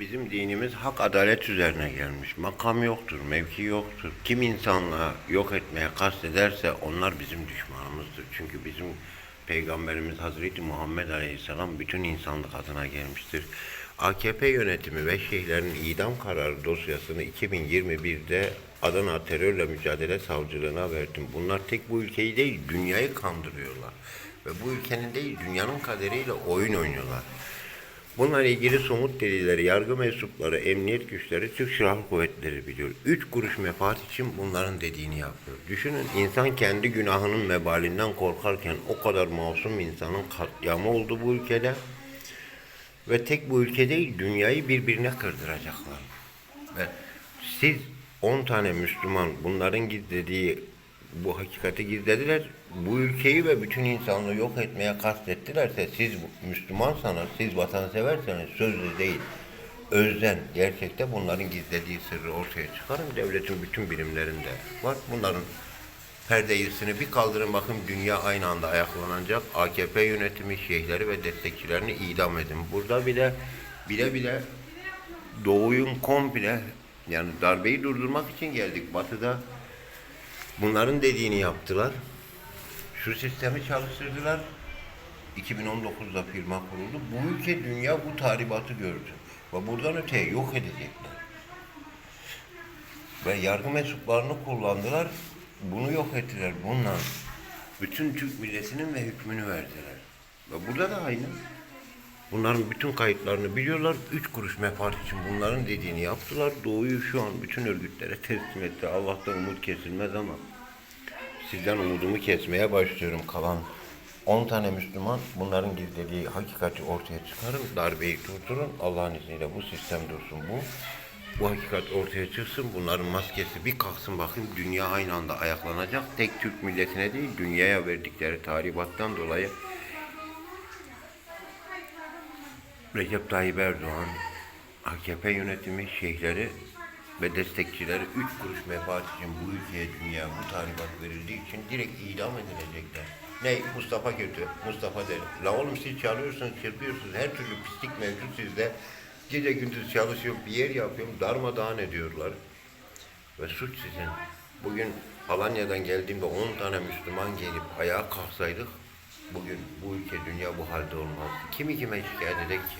bizim dinimiz hak adalet üzerine gelmiş. Makam yoktur, mevki yoktur. Kim insanlığa yok etmeye kastederse onlar bizim düşmanımızdır. Çünkü bizim Peygamberimiz Hazreti Muhammed Aleyhisselam bütün insanlık adına gelmiştir. AKP yönetimi ve şeyhlerin idam kararı dosyasını 2021'de Adana Terörle Mücadele Savcılığına verdim. Bunlar tek bu ülkeyi değil, dünyayı kandırıyorlar. Ve bu ülkenin değil, dünyanın kaderiyle oyun oynuyorlar. Bununla ilgili somut delilleri yargı mensupları, emniyet güçleri, Türk Silahlı Kuvvetleri biliyor. Üç kuruş menfaat için bunların dediğini yapıyor. Düşünün insan kendi günahının mebalinden korkarken o kadar masum insanın katliamı oldu bu ülkede. Ve tek bu ülke değil dünyayı birbirine kırdıracaklar. Ve siz 10 tane Müslüman bunların gizlediği bu hakikati gizlediler. Bu ülkeyi ve bütün insanlığı yok etmeye kastettilerse siz Müslümansanız, siz vatanseverseniz sözlü değil, özden gerçekte bunların gizlediği sırrı ortaya çıkarın. Devletin bütün birimlerinde var. Bunların perdeyisini bir kaldırın bakın dünya aynı anda ayaklanacak. AKP yönetimi şeyhleri ve destekçilerini idam edin. Burada bile bile bile doğuyun komple yani darbeyi durdurmak için geldik. Batı'da bunların dediğini yaptılar. Şu sistemi çalıştırdılar. 2019'da firma kuruldu. Bu ülke dünya bu tahribatı gördü. Ve buradan öteye yok edecekler. Ve yargı mensuplarını kullandılar. Bunu yok ettiler. Bununla bütün Türk milletinin ve hükmünü verdiler. Ve burada da aynı. Bunların bütün kayıtlarını biliyorlar. Üç kuruş menfaat için bunların dediğini yaptılar. Doğuyu şu an bütün örgütlere teslim etti. Allah'tan umut kesilmez ama sizden umudumu kesmeye başlıyorum. Kalan 10 tane Müslüman bunların gizlediği hakikati ortaya çıkarın. Darbeyi durdurun. Allah'ın izniyle bu sistem dursun bu. Bu hakikat ortaya çıksın. Bunların maskesi bir kalksın bakayım. Dünya aynı anda ayaklanacak. Tek Türk milletine değil dünyaya verdikleri tahribattan dolayı Recep Tayyip Erdoğan, AKP yönetimi, şeyhleri ve destekçileri üç kuruş menfaat için bu ülkeye, dünya bu tahribat verildiği için direkt idam edilecekler. Ne? Mustafa kötü, Mustafa der. La oğlum siz çalıyorsunuz, çırpıyorsunuz, her türlü pislik mevcut sizde. Gece gündüz çalışıyorum, bir yer yapıyorum, darmadağın ediyorlar. Ve suç sizin. Bugün Alanya'dan geldiğimde 10 tane Müslüman gelip ayağa kalksaydık, bugün bu ülke, dünya bu halde olmazdı. Kimi kime şikayet edecek ki?